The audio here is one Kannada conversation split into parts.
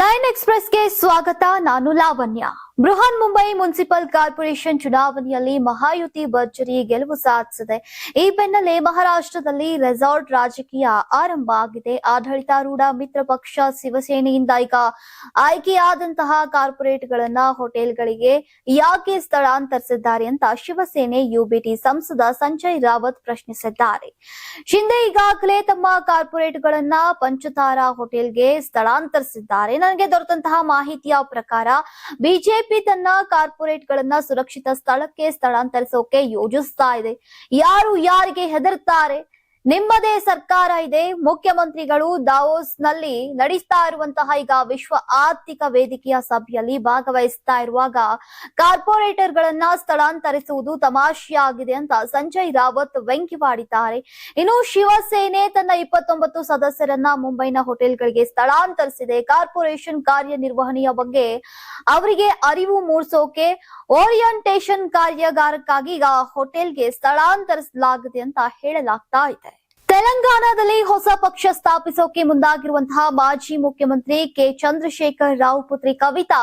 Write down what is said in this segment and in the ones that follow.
ಲೈನ್ ಎಕ್ಸ್ಪ್ರೆಸ್ಗೆ ಸ್ವಾಗತ ನಾನು ಲಾವಣ್ಯ. ಬೃಹನ್ ಮುಂಬೈ ಮುನ್ಸಿಪಲ್ ಕಾರ್ಪೊರೇಷನ್ ಚುನಾವಣೆಯಲ್ಲಿ ಮಹಾಯುತಿ ಭರ್ಜರಿ ಗೆಲುವು ಸಾಧಿಸಿದೆ. ಈ ಬೆನ್ನಲ್ಲೇ ಮಹಾರಾಷ್ಟ್ರದಲ್ಲಿ ರೆಸಾರ್ಟ್ ರಾಜಕೀಯ ಆರಂಭ ಆಗಿದೆ. ಆಡಳಿತಾರೂಢ ಮಿತ್ರ ಪಕ್ಷ ಶಿವಸೇನೆಯಿಂದ ಈಗ ಆಯ್ಕೆಯಾದಂತಹ ಕಾರ್ಪೊರೇಟ್ಗಳನ್ನ ಹೋಟೆಲ್ಗಳಿಗೆ ಯಾಕೆ ಸ್ಥಳಾಂತರಿಸಿದ್ದಾರೆ ಅಂತ ಶಿವಸೇನೆ ಯುಬಿಟಿ ಸಂಸದ ಸಂಜಯ್ ರಾವತ್ ಪ್ರಶ್ನಿಸಿದ್ದಾರೆ. ಶಿಂದೆ ಈಗಾಗಲೇ ತಮ್ಮ ಕಾರ್ಪೊರೇಟ್ಗಳನ್ನ ಪಂಚತಾರಾ ಹೋಟೆಲ್ಗೆ ಸ್ಥಳಾಂತರಿಸಿದ್ದಾರೆ. ನನಗೆ ದೊರೆತಂತಹ ಮಾಹಿತಿಯ ಪ್ರಕಾರ ಬಿಜೆಪಿ ತನ್ನ ಕಾರ್ಪೊರೇಟ್ ಗಳನ್ನ ಸುರಕ್ಷಿತ ಸ್ಥಳಕ್ಕೆ ಸ್ಥಳಾಂತರಿಸೋಕೆ ಯೋಜಿಸ್ತಾ ಇದೆ. ಯಾರು ಯಾರಿಗೆ ಹೆದರ್ತಾರೆ ನಿಮ್ಮದೇ ಸರ್ಕಾರ ಇದೆ, ಮುಖ್ಯಮಂತ್ರಿಗಳು ದಾವೋಸ್ನಲ್ಲಿ ನಡೆಸ್ತಾ ಇರುವಂತಹ ಈಗ ವಿಶ್ವ ಆರ್ಥಿಕ ವೇದಿಕೆಯ ಸಭೆಯಲ್ಲಿ ಭಾಗವಹಿಸ್ತಾ ಇರುವಾಗ ಕಾರ್ಪೊರೇಟರ್ ಗಳನ್ನ ಸ್ಥಳಾಂತರಿಸುವುದು ತಮಾಷೆಯಾಗಿದೆ ಅಂತ ಸಂಜಯ್ ರಾವತ್ ವ್ಯಂಗ್ಯವಾಡಿದ್ದಾರೆ ಇನ್ನು ಶಿವಸೇನೆ ತನ್ನ ಇಪ್ಪತ್ತೊಂಬತ್ತು ಸದಸ್ಯರನ್ನ ಮುಂಬೈನ ಹೋಟೆಲ್ಗಳಿಗೆ ಸ್ಥಳಾಂತರಿಸಿದೆ. ಕಾರ್ಪೊರೇಷನ್ ಕಾರ್ಯನಿರ್ವಹಣೆಯ ಬಗ್ಗೆ ಅವರಿಗೆ ಅರಿವು ಮೂಡಿಸೋಕೆ ಓರಿಯಂಟೇಷನ್ ಕಾರ್ಯಾಗಾರಕ್ಕಾಗಿ ಈಗ ಹೋಟೆಲ್ಗೆ ಸ್ಥಳಾಂತರಿಸಲಾಗಿದೆ ಅಂತ ಹೇಳಲಾಗ್ತಾ ಇದೆ. ತೆಲಂಗಾಣದಲ್ಲಿ ಹೊಸ ಪಕ್ಷ ಸ್ಥಾಪಿಸೋಕೆ ಮುಂದಾಗಿರುವಂತಹ ಮಾಜಿ ಮುಖ್ಯಮಂತ್ರಿ ಕೆ ಚಂದ್ರಶೇಖರ್ ರಾವ್ ಪುತ್ರಿ ಕವಿತಾ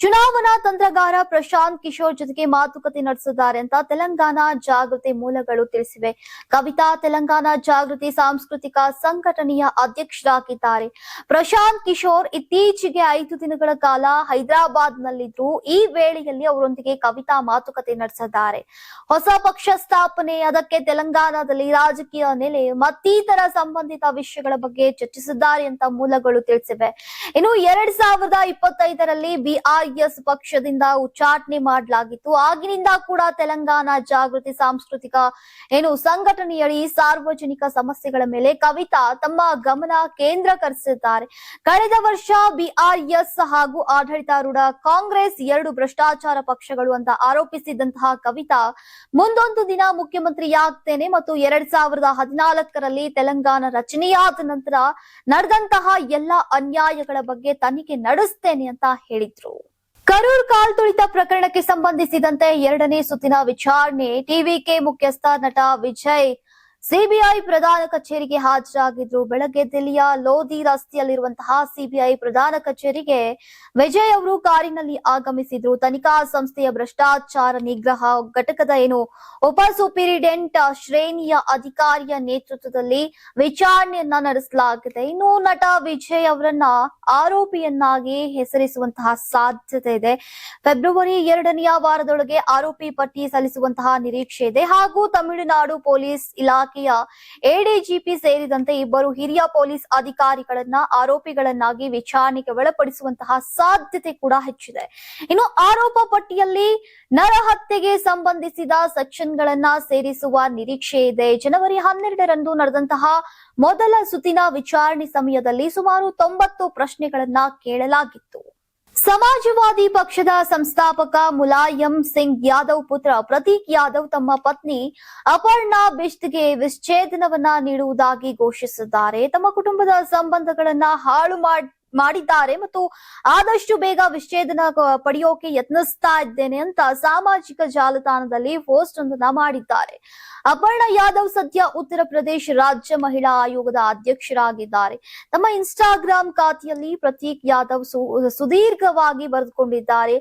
ಚುನಾವಣಾ ತಂತ್ರಗಾರ ಪ್ರಶಾಂತ್ ಕಿಶೋರ್ ಜೊತೆಗೆ ಮಾತುಕತೆ ನಡೆಸಿದ್ದಾರೆ ಅಂತ ತೆಲಂಗಾಣ ಜಾಗೃತಿ ಮೂಲಗಳು ತಿಳಿಸಿವೆ. ಕವಿತಾ ತೆಲಂಗಾಣ ಜಾಗೃತಿ ಸಾಂಸ್ಕೃತಿಕ ಸಂಘಟನೆಯ ಅಧ್ಯಕ್ಷರಾಗಿದ್ದಾರೆ. ಪ್ರಶಾಂತ್ ಕಿಶೋರ್ ಇತ್ತೀಚೆಗೆ ಐದು ದಿನಗಳ ಕಾಲ ಹೈದರಾಬಾದ್ ನಲ್ಲಿದ್ರು ಈ ವೇಳೆಯಲ್ಲಿ ಅವರೊಂದಿಗೆ ಕವಿತಾ ಮಾತುಕತೆ ನಡೆಸಿದ್ದಾರೆ. ಹೊಸ ಪಕ್ಷ ಸ್ಥಾಪನೆ, ಅದಕ್ಕೆ ತೆಲಂಗಾಣದಲ್ಲಿ ರಾಜಕೀಯ ನೆಲೆ, ಮತ್ತಿತರ ಸಂಬಂಧಿತ ವಿಷಯಗಳ ಬಗ್ಗೆ ಚರ್ಚಿಸಿದ್ದಾರೆ ಅಂತ ಮೂಲಗಳು ತಿಳಿಸಿವೆ. ಇನ್ನು ಎರಡ್ ಸಾವಿರದ ಇಪ್ಪತ್ತೈದರಲ್ಲಿ ಬಿಆರ್ಎಸ್ ಪಕ್ಷದಿಂದ ಉಚ್ಚಾಟನೆ ಮಾಡಲಾಗಿತ್ತು. ಆಗಿನಿಂದ ಕೂಡ ತೆಲಂಗಾಣ ಜಾಗೃತಿ ಸಾಂಸ್ಕೃತಿಕ ಏನು ಸಂಘಟನೆಯಡಿ ಸಾರ್ವಜನಿಕ ಸಮಸ್ಯೆಗಳ ಮೇಲೆ ಕವಿತಾ ತಮ್ಮ ಗಮನ ಕೇಂದ್ರೀಕರಿಸಿದ್ದಾರೆ. ಕಳೆದ ವರ್ಷ ಬಿಆರ್ಎಸ್ ಹಾಗೂ ಆಡಳಿತಾರೂಢ ಕಾಂಗ್ರೆಸ್ ಎರಡು ಭ್ರಷ್ಟಾಚಾರ ಪಕ್ಷಗಳು ಅಂತ ಆರೋಪಿಸಿದಂತಹ ಕವಿತಾ ಮುಂದೊಂದು ದಿನ ಮುಖ್ಯಮಂತ್ರಿಯಾಗ್ತೇನೆ ಮತ್ತು ಎರಡ್ ಸಾವಿರದ ಹದಿನಾಲ್ಕರಲ್ಲಿ ತೆಲಂಗಾಣ ರಚನೆಯಾದ ನಂತರ ನಡೆದಂತಹ ಎಲ್ಲ ಅನ್ಯಾಯಗಳ ಬಗ್ಗೆ ತನಿಖೆ ನಡೆಸ್ತೇನೆ ಅಂತ ಹೇಳಿದ್ರು. ಕರೂರ್ ಕಾಲ್ತುಳಿತ ಪ್ರಕರಣಕ್ಕೆ ಸಂಬಂಧಿಸಿದಂತೆ ಎರಡನೇ ಸುತ್ತಿನ ವಿಚಾರಣೆ ಟಿವಿಕೆ ಮುಖ್ಯಸ್ಥ ನಟ ವಿಜಯ್ ಸಿಬಿಐ ಪ್ರಧಾನ ಕಚೇರಿಗೆ ಹಾಜರಾಗಿದ್ರು ಬೆಳಗ್ಗೆ ದಿಲ್ಲಿಯ ಲೋಧಿ ರಸ್ತೆಯಲ್ಲಿರುವಂತಹ ಸಿಬಿಐ ಪ್ರಧಾನ ಕಚೇರಿಗೆ ವಿಜಯ್ ಅವರು ಕಾರಿನಲ್ಲಿ ಆಗಮಿಸಿದ್ರು. ತನಿಖಾ ಸಂಸ್ಥೆಯ ಭ್ರಷ್ಟಾಚಾರ ನಿಗ್ರಹ ಘಟಕದ ಏನು ಉಪ ಸೂಪಿರಿಡೆಂಟ್ ಶ್ರೇಣಿಯ ಅಧಿಕಾರಿಯ ನೇತೃತ್ವದಲ್ಲಿ ವಿಚಾರಣೆಯನ್ನ ನಡೆಸಲಾಗಿದೆ. ಇನ್ನು ನಟ ವಿಜಯ್ ಅವರನ್ನ ಆರೋಪಿಯನ್ನಾಗಿ ಹೆಸರಿಸುವಂತಹ ಸಾಧ್ಯತೆ ಇದೆ. ಫೆಬ್ರವರಿ ಎರಡನೆಯ ವಾರದೊಳಗೆ ಆರೋಪಿ ಪಟ್ಟಿ ಸಲ್ಲಿಸುವಂತಹ ನಿರೀಕ್ಷೆ ಇದೆ. ಹಾಗೂ ತಮಿಳುನಾಡು ಪೊಲೀಸ್ ಇಲಾಖೆಯ ಎಡಿಜಿಪಿ ಸೇರಿದಂತೆ ಇಬ್ಬರು ಹಿರಿಯ ಪೊಲೀಸ್ ಅಧಿಕಾರಿಗಳನ್ನ ಆರೋಪಿಗಳನ್ನಾಗಿ ವಿಚಾರಣೆಗೆ ಒಳಪಡಿಸುವಂತಹ ಸಾಧ್ಯತೆ ಕೂಡ ಹೆಚ್ಚಿದೆ. ಇನ್ನು ಆರೋಪ ಪಟ್ಟಿಯಲ್ಲಿ ನರಹತ್ಯೆಗೆ ಸಂಬಂಧಿಸಿದ ಸೆಕ್ಷನ್ಗಳನ್ನ ಸೇರಿಸುವ ನಿರೀಕ್ಷೆ ಇದೆ. ಜನವರಿ ಹನ್ನೆರಡರಂದು ನಡೆದಂತಹ ಮೊದಲ ಸುತ್ತಿನ ವಿಚಾರಣೆ ಸಮಯದಲ್ಲಿ ಸುಮಾರು ತೊಂಬತ್ತು ಪ್ರಶ್ನೆಗಳನ್ನ ಕೇಳಲಾಗಿತ್ತು. ಸಮಾಜವಾದಿ ಪಕ್ಷದ ಸಂಸ್ಥಾಪಕ ಮುಲಾಯಂ ಸಿಂಗ್ ಯಾದವ್ ಪುತ್ರ ಪ್ರತೀಕ್ ಯಾದವ್ ತಮ್ಮ ಪತ್ನಿ ಅಪರ್ಣಾ ಬಿಷ್ಟ್ಗೆ ವಿಚ್ಛೇದನವನ್ನ ನೀಡುವುದಾಗಿ ಘೋಷಿಸಿದ್ದಾರೆ. ತಮ್ಮ ಕುಟುಂಬದ ಸಂಬಂಧಗಳನ್ನ ಹಾಳು ಮಾಡ್ ಮಾಡಿದ್ದಾರೆ ಮತ್ತು ಆದಷ್ಟು ಬೇಗ ವಿಚ್ಛೇದನ ಪಡೆಯೋಕೆ ಯತ್ನಿಸ್ತಾ ಇದ್ದೇನೆ ಅಂತ ಸಾಮಾಜಿಕ ಜಾಲತಾಣದಲ್ಲಿ ಪೋಸ್ಟ್ ಒಂದನ್ನ ಮಾಡಿದ್ದಾರೆ. ಅಪರ್ಣ ಯಾದವ್ ಸದ್ಯ ಉತ್ತರ ಪ್ರದೇಶ ರಾಜ್ಯ ಮಹಿಳಾ ಆಯೋಗದ ಅಧ್ಯಕ್ಷರಾಗಿದ್ದಾರೆ. ತಮ್ಮ ಇನ್ಸ್ಟಾಗ್ರಾಮ್ ಖಾತೆಯಲ್ಲಿ ಪ್ರತೀಕ್ ಯಾದವ್ ಸುದೀರ್ಘವಾಗಿ ಬರೆದುಕೊಂಡಿದ್ದಾರೆ.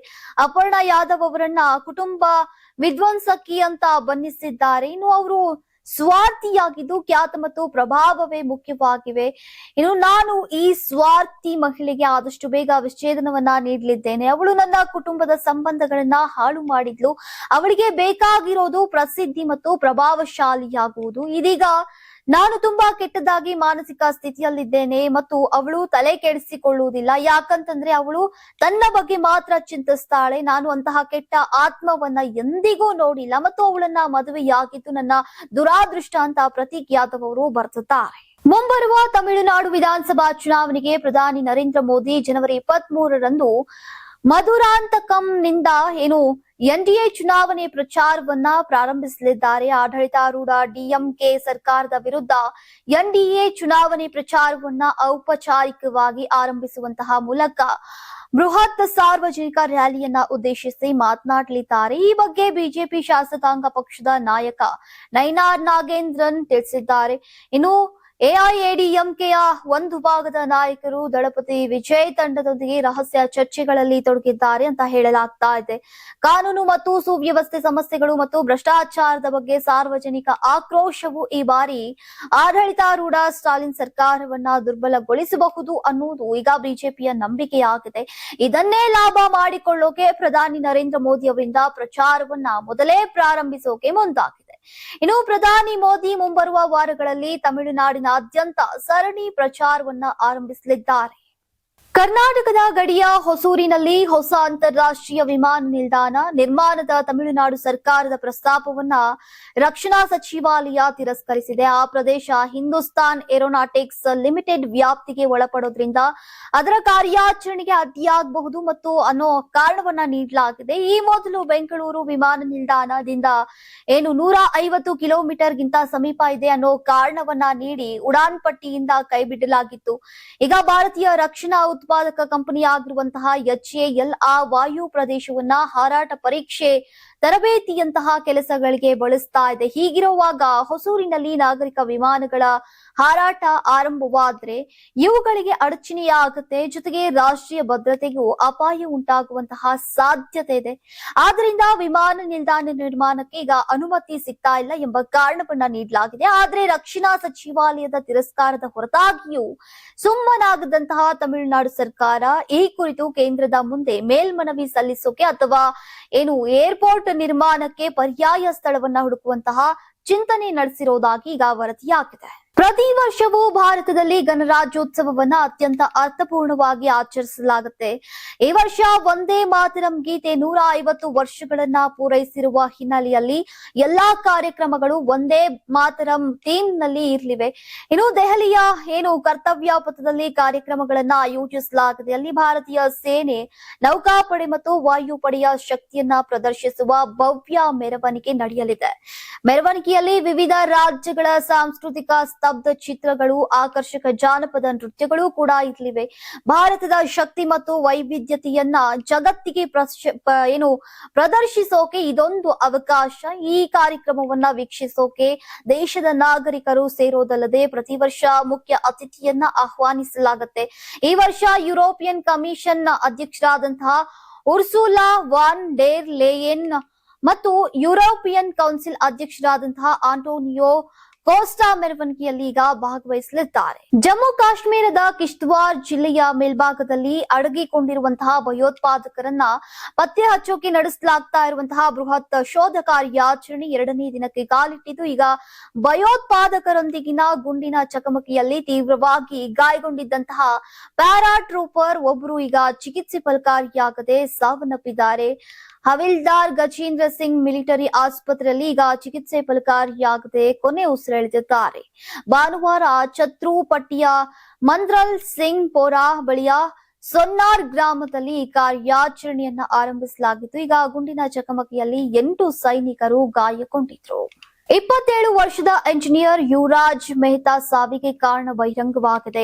ಅಪರ್ಣ ಯಾದವ್ ಅವರನ್ನ ಕುಟುಂಬ ವಿಧ್ವಂಸಕಿ ಅಂತ ಬಣ್ಣಿಸಿದ್ದಾರೆ. ಇನ್ನು ಅವರು ಸ್ವಾರ್ಥಿಯಾಗಿದ್ದು ಖ್ಯಾತ ಮತ್ತು ಪ್ರಭಾವವೇ ಮುಖ್ಯವಾಗಿವೆ. ಇನ್ನು ನಾನು ಈ ಸ್ವಾರ್ಥಿ ಮಹಿಳೆಗೆ ಆದಷ್ಟು ಬೇಗ ವಿಚ್ಛೇದನವನ್ನ ನೀಡಲಿದ್ದೇನೆ. ಅವಳು ನನ್ನ ಕುಟುಂಬದ ಸಂಬಂಧಗಳನ್ನ ಹಾಳು ಮಾಡಿದ್ಲು. ಅವಳಿಗೆ ಬೇಕಾಗಿರೋದು ಪ್ರಸಿದ್ಧಿ ಮತ್ತು ಪ್ರಭಾವಶಾಲಿಯಾಗುವುದು. ಇದೀಗ ನಾನು ತುಂಬಾ ಕೆಟ್ಟದಾಗಿ ಮಾನಸಿಕ ಸ್ಥಿತಿಯಲ್ಲಿದ್ದೇನೆ ಮತ್ತು ಅವಳು ತಲೆ ಕೆಡಿಸಿಕೊಳ್ಳುವುದಿಲ್ಲ. ಯಾಕಂತಂದ್ರೆ ಅವಳು ತನ್ನ ಬಗ್ಗೆ ಮಾತ್ರ ಚಿಂತಿಸ್ತಾಳೆ. ನಾನು ಅಂತಹ ಕೆಟ್ಟ ಆತ್ಮವನ್ನ ಎಂದಿಗೂ ನೋಡಿಲ್ಲ ಮತ್ತು ಅವಳನ್ನ ಮದುವೆಯಾಗಿದ್ದು ನನ್ನ ದುರಾದೃಷ್ಟ ಅಂತ ಪ್ರತೀಕ್ ಯಾದವ್ ಅವರು ಬರ್ತಾರೆ ಮುಂಬರುವ ತಮಿಳುನಾಡು ವಿಧಾನಸಭಾ ಚುನಾವಣೆಗೆ ಪ್ರಧಾನಿ ನರೇಂದ್ರ ಮೋದಿ ಜನವರಿ ಇಪ್ಪತ್ತ್ ಮೂರರಂದು ಮಧುರಾಂತಕಂ ನಿಂದ ಏನು ಎನ್ಡಿಎ ಚುನಾವಣೆ ಪ್ರಚಾರವನ್ನ ಪ್ರಾರಂಭಿಸಲಿದ್ದಾರೆ. ಆಡಳಿತಾರೂಢ ಡಿಎಂಕೆ ಸರ್ಕಾರದ ವಿರುದ್ಧ ಎನ್ಡಿಎ ಚುನಾವಣೆ ಪ್ರಚಾರವನ್ನ ಔಪಚಾರಿಕವಾಗಿ ಆರಂಭಿಸುವಂತಹ ಮೂಲಕ ಬೃಹತ್ ಸಾರ್ವಜನಿಕ ರ್ಯಾಲಿಯನ್ನ ಉದ್ದೇಶಿಸಿ ಮಾತನಾಡಲಿದ್ದಾರೆ. ಈ ಬಗ್ಗೆ ಬಿಜೆಪಿ ಶಾಸಕಾಂಗ ಪಕ್ಷದ ನಾಯಕ ನೈನಾರ್ ನಾಗೇಂದ್ರನ್ ತಿಳಿಸಿದ್ದಾರೆ. ಇನ್ನು ಎಐಎಡಿಎಂಕೆಯ ಒಂದು ಭಾಗದ ನಾಯಕರು ದಳಪತಿ ವಿಜಯ್ ತಂಡದೊಂದಿಗೆ ರಹಸ್ಯ ಚರ್ಚೆಗಳಲ್ಲಿ ತೊಡಗಿದ್ದಾರೆ ಅಂತ ಹೇಳಲಾಗ್ತಾ ಇದೆ. ಕಾನೂನು ಮತ್ತು ಸುವ್ಯವಸ್ಥೆ ಸಮಸ್ಯೆಗಳು ಮತ್ತು ಭ್ರಷ್ಟಾಚಾರದ ಬಗ್ಗೆ ಸಾರ್ವಜನಿಕ ಆಕ್ರೋಶವು ಈ ಬಾರಿ ಆಡಳಿತಾರೂಢ ಸ್ಟಾಲಿನ್ ಸರ್ಕಾರವನ್ನ ದುರ್ಬಲಗೊಳಿಸಬಹುದು ಅನ್ನುವುದು ಈಗ ಬಿಜೆಪಿಯ ನಂಬಿಕೆಯಾಗಿದೆ. ಇದನ್ನೇ ಲಾಭ ಮಾಡಿಕೊಳ್ಳೋಕೆ ಪ್ರಧಾನಿ ನರೇಂದ್ರ ಮೋದಿ ಅವರಿಂದ ಪ್ರಚಾರವನ್ನ ಮೊದಲೇ ಪ್ರಾರಂಭಿಸೋಕೆ ಮುಂದಾಗಿದೆ. ಇನ್ನು ಪ್ರಧಾನಿ ಮೋದಿ ಮುಂಬರುವ ವಾರಗಳಲ್ಲಿ ತಮಿಳುನಾಡಿನಾದ್ಯಂತ ಸರಣಿ ಪ್ರಚಾರವನ್ನ ಆರಂಭಿಸಲಿದ್ದಾರೆ. ಕರ್ನಾಟಕದ ಗಡಿಯ ಹೊಸೂರಿನಲ್ಲಿ ಹೊಸ ಅಂತಾರಾಷ್ಟ್ರೀಯ ವಿಮಾನ ನಿಲ್ದಾಣ ನಿರ್ಮಾಣದ ತಮಿಳುನಾಡು ಸರ್ಕಾರದ ಪ್ರಸ್ತಾಪವನ್ನ ರಕ್ಷಣಾ ಸಚಿವಾಲಯ ತಿರಸ್ಕರಿಸಿದೆ. ಆ ಪ್ರದೇಶ ಹಿಂದೂಸ್ತಾನ್ ಏರೋನಾಟಿಕ್ಸ್ ಲಿಮಿಟೆಡ್ ವ್ಯಾಪ್ತಿಗೆ ಒಳಪಡೋದ್ರಿಂದ ಅದರ ಕಾರ್ಯಾಚರಣೆಗೆ ಅಡ್ಡಿಯಾಗಬಹುದು ಮತ್ತು ಅನ್ನೋ ಕಾರಣವನ್ನ ನೀಡಲಾಗಿದೆ. ಈ ಮೊದಲು ಬೆಂಗಳೂರು ವಿಮಾನ ನಿಲ್ದಾಣದಿಂದ ಏನು ನೂರ ಐವತ್ತು ಕಿಲೋಮೀಟರ್ ಗಿಂತ ಸಮೀಪ ಇದೆ ಅನ್ನೋ ಕಾರಣವನ್ನ ನೀಡಿ ಉಡಾನ್ ಪಟ್ಟಿಯಿಂದ ಕೈಬಿಡಲಾಗಿತ್ತು. ಈಗ ಭಾರತೀಯ ರಕ್ಷಣಾ ಉತ್ಪಾದಕ ಕಂಪನಿಯಾಗಿರುವಂತಹ ಎಚ್ಎಎಲ್ ಆ ವಾಯು ಪ್ರದೇಶವನ್ನ ಹಾರಾಟ ಪರೀಕ್ಷೆ ತರಬೇತಿಯಂತಹ ಕೆಲಸಗಳಿಗೆ ಬಳಸ್ತಾ ಇದೆ. ಹೀಗಿರುವಾಗ ಹೊಸೂರಿನಲ್ಲಿ ನಾಗರಿಕ ವಿಮಾನಗಳ ಹಾರಾಟ ಆರಂಭವಾದ್ರೆ ಇವುಗಳಿಗೆ ಅಡಚಣೆಯಾಗುತ್ತೆ. ಜೊತೆಗೆ ರಾಷ್ಟ್ರೀಯ ಭದ್ರತೆಗೂ ಅಪಾಯ ಉಂಟಾಗುವಂತಹ ಸಾಧ್ಯತೆ ಇದೆ. ಆದ್ರಿಂದ ವಿಮಾನ ನಿಲ್ದಾಣ ನಿರ್ಮಾಣಕ್ಕೆ ಈಗ ಅನುಮತಿ ಸಿಗ್ತಾ ಇಲ್ಲ ಎಂಬ ಕಾರಣವನ್ನ ನೀಡಲಾಗಿದೆ. ಆದ್ರೆ ರಕ್ಷಣಾ ಸಚಿವಾಲಯದ ತಿರಸ್ಕಾರದ ಹೊರತಾಗಿಯೂ ಸುಮ್ಮನಾಗದಂತಹ ತಮಿಳುನಾಡು ಸರ್ಕಾರ ಈ ಕುರಿತು ಕೇಂದ್ರದ ಮುಂದೆ ಮೇಲ್ಮನವಿ ಸಲ್ಲಿಸೋಕೆ ಅಥವಾ ಏನು ಏರ್ಪೋರ್ಟ್ ನಿರ್ಮಾಣಕ್ಕೆ ಪರ್ಯಾಯ ಸ್ಥಳವನ್ನ ಹುಡುಕುವಂತಹ ಚಿಂತನೆ ನಡೆಸಿರೋದಾಗಿ ಈಗ ವರದಿಯಾಗಿದೆ. ಪ್ರತಿ ವರ್ಷವೂ ಭಾರತದಲ್ಲಿ ಗಣರಾಜ್ಯೋತ್ಸವವನ್ನ ಅತ್ಯಂತ ಅರ್ಥಪೂರ್ಣವಾಗಿ ಆಚರಿಸಲಾಗುತ್ತೆ. ಈ ವರ್ಷ ಒಂದೇ ಮಾತರಂ ಗೀತೆ ನೂರ ಐವತ್ತು ವರ್ಷಗಳನ್ನ ಪೂರೈಸಿರುವ ಹಿನ್ನೆಲೆಯಲ್ಲಿ ಎಲ್ಲಾ ಕಾರ್ಯಕ್ರಮಗಳು ಒಂದೇ ಮಾತರಂ ಥೀಮ್ನಲ್ಲಿ ಇರಲಿವೆ. ಇನ್ನು ದೆಹಲಿಯ ಏನು ಕರ್ತವ್ಯ ಪಥದಲ್ಲಿ ಕಾರ್ಯಕ್ರಮಗಳನ್ನ ಆಯೋಜಿಸಲಾಗಿದೆ. ಅಲ್ಲಿ ಭಾರತೀಯ ಸೇನೆ, ನೌಕಾಪಡೆ ಮತ್ತು ವಾಯುಪಡೆಯ ಶಕ್ತಿಯನ್ನ ಪ್ರದರ್ಶಿಸುವ ಭವ್ಯ ಮೆರವಣಿಗೆ ನಡೆಯಲಿದೆ. ಮೆರವಣಿಗೆಯಲ್ಲಿ ವಿವಿಧ ರಾಜ್ಯಗಳ ಸಾಂಸ್ಕೃತಿಕ ಸ್ತಬ್ಧ ಚಿತ್ರಗಳು, ಆಕರ್ಷಕ ಜಾನಪದ ನೃತ್ಯಗಳು ಕೂಡ ಇರಲಿವೆ ಭಾರತದ ಶಕ್ತಿ ಮತ್ತು ವೈವಿಧ್ಯತೆಯನ್ನ ಜಗತ್ತಿಗೆ ಏನು ಪ್ರದರ್ಶಿಸೋಕೆ ಇದೊಂದು ಅವಕಾಶ. ಈ ಕಾರ್ಯಕ್ರಮವನ್ನ ವೀಕ್ಷಿಸೋಕೆ ದೇಶದ ನಾಗರಿಕರು ಸೇರೋದಲ್ಲದೆ ಪ್ರತಿ ವರ್ಷ ಮುಖ್ಯ ಅತಿಥಿಯನ್ನ ಆಹ್ವಾನಿಸಲಾಗುತ್ತೆ. ಈ ವರ್ಷ ಯುರೋಪಿಯನ್ ಕಮಿಷನ್ ಅಧ್ಯಕ್ಷರಾದಂತಹ ಉರ್ಸುಲಾ ವಾನ್ ಡೇರ್ ಲೇಯನ್ ಮತ್ತು ಯುರೋಪಿಯನ್ ಕೌನ್ಸಿಲ್ ಅಧ್ಯಕ್ಷರಾದಂತಹ ಆಂಟೋನಿಯೋ ಕೋಸ್ಟಾ ಮೆರವಣಿಗೆಯಲ್ಲಿ ಈಗ ಭಾಗವಹಿಸಲಿದ್ದಾರೆ. ಜಮ್ಮು ಕಾಶ್ಮೀರದ ಕಿಶ್ತವಾರ್ ಜಿಲ್ಲೆಯ ಮೇಲ್ಭಾಗದಲ್ಲಿ ಅಡಗಿಕೊಂಡಿರುವಂತಹ ಭಯೋತ್ಪಾದಕರನ್ನ ಪತ್ತೆ ಹಚ್ಚೋಕೆ ನಡೆಸಲಾಗ್ತಾ ಇರುವಂತಹ ಬೃಹತ್ ಶೋಧ ಕಾರ್ಯಾಚರಣೆ ಎರಡನೇ ದಿನಕ್ಕೆ ಕಾಲಿಟ್ಟಿದ್ದು, ಈಗ ಭಯೋತ್ಪಾದಕರೊಂದಿಗಿನ ಗುಂಡಿನ ಚಕಮಕಿಯಲ್ಲಿ ತೀವ್ರವಾಗಿ ಗಾಯಗೊಂಡಿದ್ದಂತಹ ಪ್ಯಾರಾ ಟ್ರೂಪರ್ ಒಬ್ಬರು ಈಗ ಚಿಕಿತ್ಸೆ ಫಲಕಾರಿಯಾಗದೆ ಸಾವನ್ನಪ್ಪಿದ್ದಾರೆ. ಹವಿಲ್ದಾರ್ ಗಜೇಂದ್ರ ಸಿಂಗ್ ಮಿಲಿಟರಿ ಆಸ್ಪತ್ರೆಯಲ್ಲಿ ಈಗ ಚಿಕಿತ್ಸೆ ಫಲಕಾರಿಯಾಗದೆ ಕೊನೆ ಉಸಿರೆಳೆದಿದ್ದಾರೆ. ಭಾನುವಾರ ಛತ್ರೂಪಟ್ಟಿಯ ಮಂದ್ರಲ್ ಸಿಂಗ್ ಪೋರಾ ಬಳಿಯ ಸೊನ್ನಾರ್ ಗ್ರಾಮದಲ್ಲಿ ಕಾರ್ಯಾಚರಣೆಯನ್ನ ಆರಂಭಿಸಲಾಗಿತ್ತು. ಈಗ ಗುಂಡಿನ ಚಕಮಕಿಯಲ್ಲಿ ಎಂಟು ಸೈನಿಕರು ಗಾಯಗೊಂಡಿದ್ರು. ಇಪ್ಪತ್ತೇಳು ವರ್ಷದ ಎಂಜಿನಿಯರ್ ಯುವರಾಜ್ ಮೆಹ್ತಾ ಸಾವಿಗೆ ಕಾರಣ ಬಹಿರಂಗವಾಗಿದೆ.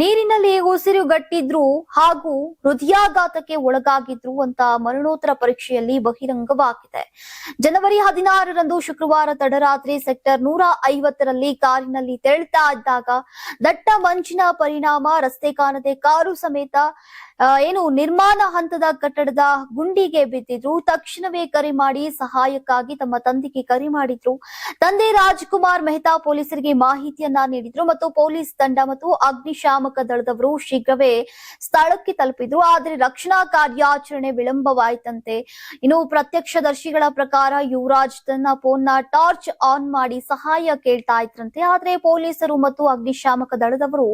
ನೀರಿನಲ್ಲಿ ಉಸಿರುಗಟ್ಟಿದ್ರು ಹಾಗೂ ಹೃದಯಾಘಾತಕ್ಕೆ ಒಳಗಾಗಿದ್ರು ಅಂತ ಮರಣೋತ್ತರ ಪರೀಕ್ಷೆಯಲ್ಲಿ ಬಹಿರಂಗವಾಗಿದೆ. ಜನವರಿ ಹದಿನಾರರಂದು ಶುಕ್ರವಾರ ತಡರಾತ್ರಿ ಸೆಕ್ಟರ್ ನೂರ ಐವತ್ತರಲ್ಲಿ ಕಾರಿನಲ್ಲಿ ತೆರಳುತ್ತಾ ಇದ್ದಾಗ ದಟ್ಟ ಮಂಚಿನ ಪರಿಣಾಮ, ರಸ್ತೆ ಕಾಣದೆ ಕಾರು ಸಮೇತ ಏನು ನಿರ್ಮಾಣ ಹಂತದ ಕಟ್ಟಡದ ಗುಂಡಿಗೆ ಬಿದ್ದಿದ್ರು. ತಕ್ಷಣವೇ ಕರೆ ಮಾಡಿ ಸಹಾಯಕ್ಕಾಗಿ ತಮ್ಮ ತಂದೆಗೆ ಕರೆ ಮಾಡಿದ್ರು. ತಂದೆ ರಾಜ್ಕುಮಾರ್ ಮೆಹ್ತಾ ಪೊಲೀಸರಿಗೆ ಮಾಹಿತಿಯನ್ನ ನೀಡಿದ್ರು ಮತ್ತು ಪೊಲೀಸ್ ತಂಡ ಮತ್ತು ಅಗ್ನಿಶಾಮಕ ದಳದವರು ಶೀಘ್ರವೇ ಸ್ಥಳಕ್ಕೆ ತಲುಪಿದ್ರು. ಆದ್ರೆ ರಕ್ಷಣಾ ಕಾರ್ಯಾಚರಣೆ ವಿಳಂಬವಾಯಿತಂತೆ. ಇನ್ನು ಪ್ರತ್ಯಕ್ಷದರ್ಶಿಗಳ ಪ್ರಕಾರ ಯುವರಾಜ್ ತನ್ನ ಫೋನ್ನ ಟಾರ್ಚ್ ಆನ್ ಮಾಡಿ ಸಹಾಯ ಕೇಳ್ತಾ ಇದ್ರಂತೆ. ಆದ್ರೆ ಪೊಲೀಸರು ಮತ್ತು ಅಗ್ನಿಶಾಮಕ ದಳದವರು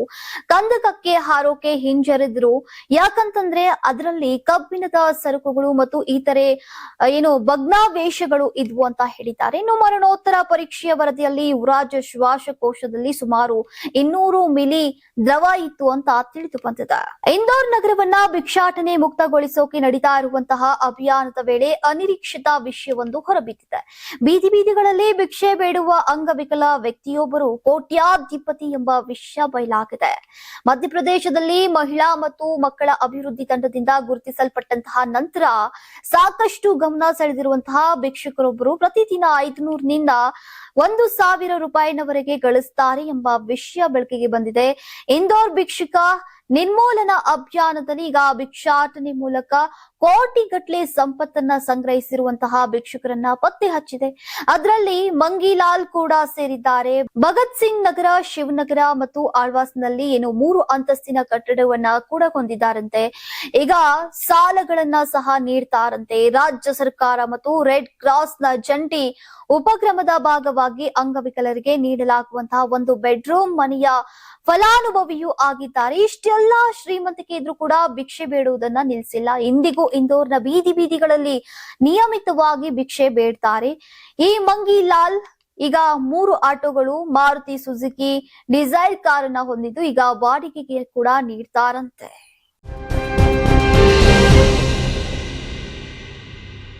ಕಂದಕಕ್ಕೆ ಹಾರೋಕೆ ಹಿಂಜರಿದ್ರು. ಯಾಕಂತಂದ್ರೆ ಅದರಲ್ಲಿ ಕಬ್ಬಿಣದ ಸರಕುಗಳು ಮತ್ತು ಇತರೆ ಏನು ಭಗ್ನಾವೇಶಗಳು ಇದ್ವು ಅಂತ ಹೇಳಿದ್ದಾರೆ. ಇನ್ನು ಮರಣೋತ್ತರ ಪರೀಕ್ಷೆಯ ವರದಿಯಲ್ಲಿ ಯುವರಾಜ್ ಶ್ವಾಸಕೋಶದಲ್ಲಿ ಸುಮಾರು ಇನ್ನೂರು ಮಿಲಿ ದ್ರವ ಇತ್ತು ಅಂತ ತಿಳಿದು ಬಂದಿದೆ. ಇಂದೋರ್ ನಗರವನ್ನ ಭಿಕ್ಷಾಟನೆ ಮುಕ್ತಗೊಳಿಸೋಕೆ ನಡೀತಾ ಇರುವಂತಹ ಅಭಿಯಾನದ ವೇಳೆ ಅನಿರೀಕ್ಷಿತ ವಿಷಯವೊಂದು ಹೊರಬಿದ್ದಿದೆ. ಬೀದಿ ಬೀದಿಗಳಲ್ಲಿ ಭಿಕ್ಷೆ ಬೇಡುವ ಅಂಗವಿಕಲ ವ್ಯಕ್ತಿಯೊಬ್ಬರು ಕೋಟ್ಯಾಧಿಪತಿ ಎಂಬ ವಿಷಯ ಬಯಲಾಗಿದೆ. ಮಧ್ಯಪ್ರದೇಶದಲ್ಲಿ ಮಹಿಳಾ ಮತ್ತು ಮಕ್ಕಳ ಅಭಿವೃದ್ಧಿ ತಂಡದಿಂದ ಗುರುತಿಸಲ್ಪಟ್ಟಂತಹ ನಂತರ ಸಾಕಷ್ಟು ಗಮನ ಸೆಳೆದಿರುವಂತಹ ಭಿಕ್ಷುಕರೊಬ್ಬರು ಪ್ರತಿದಿನ ಐದುನೂರಿನಿಂದ ಒಂದು ಸಾವಿರ ರೂಪಾಯಿನವರೆಗೆ ಗಳಿಸ್ತಾರೆ ಎಂಬ ವಿಷಯ ಬೆಳಕಿಗೆ ಬಂದಿದೆ. ಇಂದೋರ್ ಭಿಕ್ಷುಕ ನಿರ್ಮೂಲನಾ ಅಭಿಯಾನದಲ್ಲಿ ಈಗ ಭಿಕ್ಷಾಟನೆ ಮೂಲಕ ಕೋಟಿಗಟ್ಲೆ ಸಂಪತ್ತನ್ನ ಸಂಗ್ರಹಿಸಿರುವಂತಹ ಭಿಕ್ಷುಕರನ್ನ ಪತ್ತೆ ಹಚ್ಚಿದೆ. ಅದರಲ್ಲಿ ಮಂಗಿಲಾಲ್ ಕೂಡ ಸೇರಿದ್ದಾರೆ. ಭಗತ್ ಸಿಂಗ್ ನಗರ, ಶಿವನಗರ ಮತ್ತು ಆಳ್ವಾಸ್ನಲ್ಲಿ ಏನು ಮೂರು ಅಂತಸ್ತಿನ ಕಟ್ಟಡವನ್ನ ಕೂಡ ಹೊಂದಿದ್ದಾರಂತೆ. ಈಗ ಸಾಲಗಳನ್ನ ಸಹ ನೀಡ್ತಾರಂತೆ. ರಾಜ್ಯ ಸರ್ಕಾರ ಮತ್ತು ರೆಡ್ ಕ್ರಾಸ್ನ ಜಂಟಿ ಉಪಕ್ರಮದ ಭಾಗವಾಗಿ ಅಂಗವಿಕಲರಿಗೆ ನೀಡಲಾಗುವಂತಹ ಒಂದು ಬೆಡ್ರೂಮ್ ಮನೆಯ ಫಲಾನುಭವಿಯೂ ಆಗಿದ್ದಾರೆ. ಇಷ್ಟೆಲ್ಲಾ ಶ್ರೀಮಂತಿಕೆ ಇದ್ರೂ ಕೂಡ ಭಿಕ್ಷೆ ಬೇಡುವುದನ್ನ ನಿಲ್ಲಿಸಿಲ್ಲ ಇಂದಿಗೂ ಇಂದೋರ್ನ ಬೀದಿ ಬೀದಿಗಳಲ್ಲಿ ನಿಯಮಿತವಾಗಿ ಭಿಕ್ಷೆ ಬೇಡ್ತಾರೆ. ಈ ಮಂಗಿ ಲಾಲ್ ಈಗ ಮೂರು ಆಟೋಗಳು, ಮಾರುತಿ ಸುಜುಕಿ, ಡಿಸೈರ್ ಕಾರನ್ನ ಹೊಂದಿದ್ದು ಈಗ ಬಾಡಿಗೆಗೆ ಕೂಡ ನೀಡ್ತಾರಂತೆ.